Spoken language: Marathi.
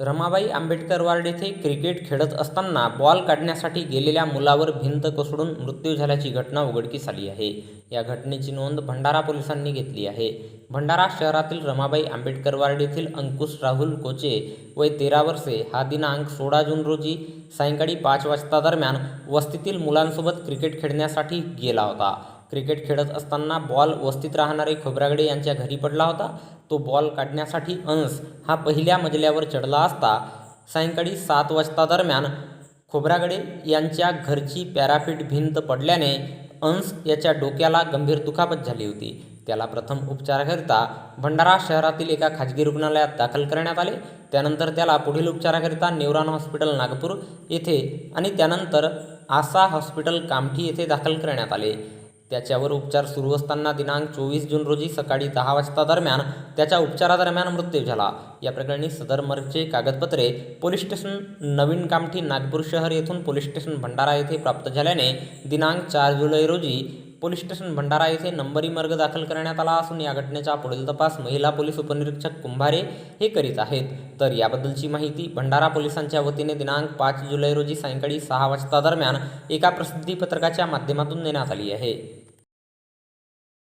रमाबाई आंबेडकर वार्ड येथे क्रिकेट खेळत असताना बॉल काढण्यासाठी गेलेल्या मुलावर भिंत कोसळून मृत्यू झाल्याची घटना उघडकीस आली आहे. या घटनेची नोंद भंडारा पोलिसांनी घेतली आहे. भंडारा शहरातील रमाबाई आंबेडकर वार्ड येथील अंकुश राहुल कोचे वय तेरा वर्षे हा दिनांक सोळा जून रोजी सायंकाळी पाच वाजता दरम्यान वस्तीतील मुलांसोबत क्रिकेट खेळण्यासाठी गेला होता. क्रिकेट खेळत असताना बॉल वस्तीत राहणारे खोब्रागडे यांच्या घरी पडला होता. तो बॉल काढण्यासाठी अंश हा पहिल्या मजल्यावर चढला असता सायंकाळी सात वाजता दरम्यान खोब्रागडे यांच्या घरची पॅराफिट भिंत पडल्याने अंश याच्या डोक्याला गंभीर दुखापत झाली होती. त्याला प्रथम उपचाराकरिता भंडारा शहरातील एका खाजगी रुग्णालयात दाखल करण्यात आले. त्यानंतर त्याला पुढील उपचाराकरिता नेवरान हॉस्पिटल नागपूर येथे आणि त्यानंतर आसा हॉस्पिटल कामठी येथे दाखल करण्यात आले. त्याच्यावर उपचार सुरू असताना दिनांक चोवीस जून रोजी सकाळी दहा वाजता दरम्यान त्याच्या उपचारादरम्यान मृत्यू झाला. या प्रकरणी सदर मर्गचे कागदपत्रे पोलीस स्टेशन नवीन कामठी नागपूर शहर येथून पोलीस स्टेशन भंडारा येथे प्राप्त झाल्याने दिनांक चार जुलै रोजी पोलीस स्टेशन भंडारा येथे नंबरी मार्ग दाखल करण्यात आला असून या घटनेचा पुढील तपास महिला पोलीस उपनिरीक्षक कुंभारे हे करीत आहेत. तर याबद्दलची माहिती भंडारा पोलिसांच्या वतीने दिनांक पाच जुलै रोजी सायंकाळी सहा वाजता दरम्यान एका प्रसिद्धी पत्रकाच्या माध्यमातून देण्यात आली आहे.